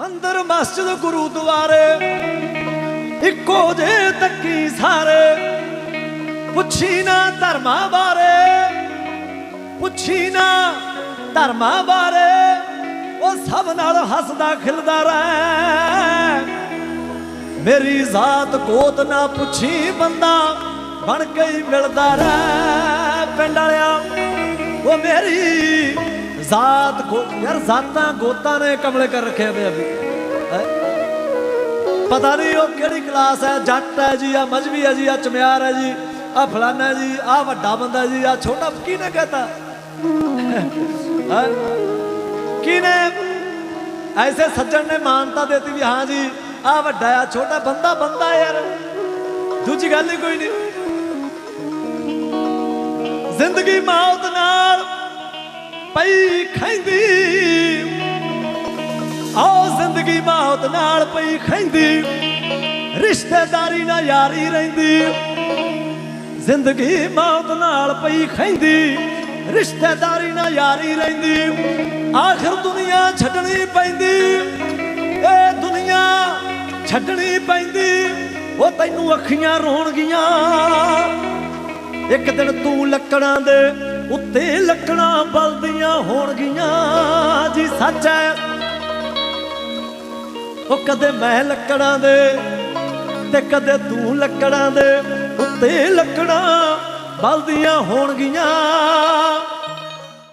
ਮੰਦਰ ਮਸਜਿਦ ਗੁਰੂਦੁਆਰੇ ਇੱਕੋ ਜੇ ਤੱਕੀ ਸਾਰੇ। ਪੁੱਛੀ ਨਾ ਧਰਮਾਂ ਬਾਰੇ। ਪੁੱਛੀ ਨਾ ਧਰਮਾਂ ਬਾਰੇ। ਉਹ ਸਭ ਨਾਲ ਹੱਸਦਾ ਖਿਲਦਾ ਰਹਿ। ਮੇਰੀ ਜ਼ਾਤ ਕੋਤ ਨਾ ਪੁੱਛੀ ਬੰਦਾ। ਬਣ ਕੇ ਮਿਲਦਾ ਰਹਿ। ਪਿੰਡ ਵਾਲਿਆ, ਉਹ ਮੇਰੀ ਜ਼ਾਤ ਯਾਰ ਜ਼ਾਤਾਂ ਗੋਤਾਂ ਨੇ ਕਮਲੇ ਕਰ ਰੱਖੇ ਵੇ ਅਭੀ। ਪਤਾ ਨਹੀਂ ਉਹ ਕਿਹੜੀ ਕਲਾਸ ਹੈ, ਜੱਟ ਹੈ ਜੀ ਆ ਮਜਬੀ ਹੈ ਜੀ ਆ ਚਮਿਆਰ ਹੈ ਜੀ ਆ ਫਲਾਨਾ ਜੀ ਆ ਵੱਡਾ ਬੰਦਾ ਜੀ ਆ ਛੋਟਾ ਕਿਹਨੇ ਕਹਤਾ? ਕਿਨੇ ਐਸੇ ਸੱਜਣ ਨੇ ਮਾਨਤਾ ਦੇਤੀ ਵੀ ਹਾਂ ਜੀ ਆ ਵੱਡਾ ਆ ਛੋਟਾ ਬੰਦਾ ਬੰਦਾ ਯਾਰ। ਦੂਜੀ ਗੱਲ ਹੀ ਕੋਈ ਨਹੀਂ। ਜ਼ਿੰਦਗੀ ਮੌਤ ਨਾਲ ਪਈ ਖੈਂਦੀ। ਆਓ ਜ਼ਿੰਦਗੀ ਮੌਤ ਨਾਲ ਪਈ ਖੈਂਦੀ। ਰਿਸ਼ਤੇਦਾਰੀ ਨਾਲ ਯਾਰੀ ਰਹਿੰਦੀ। ਜ਼ਿੰਦਗੀ ਮੌਤ ਨਾਲ ਪਈ ਖੈਂਦੀ। ਰਿਸ਼ਤੇਦਾਰੀ ਨਾਲ ਯਾਰੀ ਰਹਿੰਦੀ। ਆਖਰ ਦੁਨੀਆ ਛੱਡਣੀ ਪੈਂਦੀ। ਏ ਦੁਨੀਆ ਛੱਡਣੀ ਪੈਂਦੀ। ਉਹ ਤੈਨੂੰ ਅੱਖੀਆਂ ਰੋਣਗੀਆਂ। ਇੱਕ ਦਿਨ ਤੂੰ ਲੱਕੜਾਂ ਦੇ ਉੱਤੇ ਲੱਕੜਾਂ ਬਲਦੀਆਂ ਹੋਣਗੀਆਂ ਜੀ ਸੱਚ ਹੈ। ਉਹ ਕਦੇ ਮੈਂ ਲੱਕੜਾਂ ਦੇ ਤੇ ਕਦੇ ਤੂੰ ਲੱਕੜਾਂ ਦੇ ਉੱਤੇ ਲੱਕੜਾਂ ਬਲਦੀਆਂ ਹੋਣਗੀਆਂ।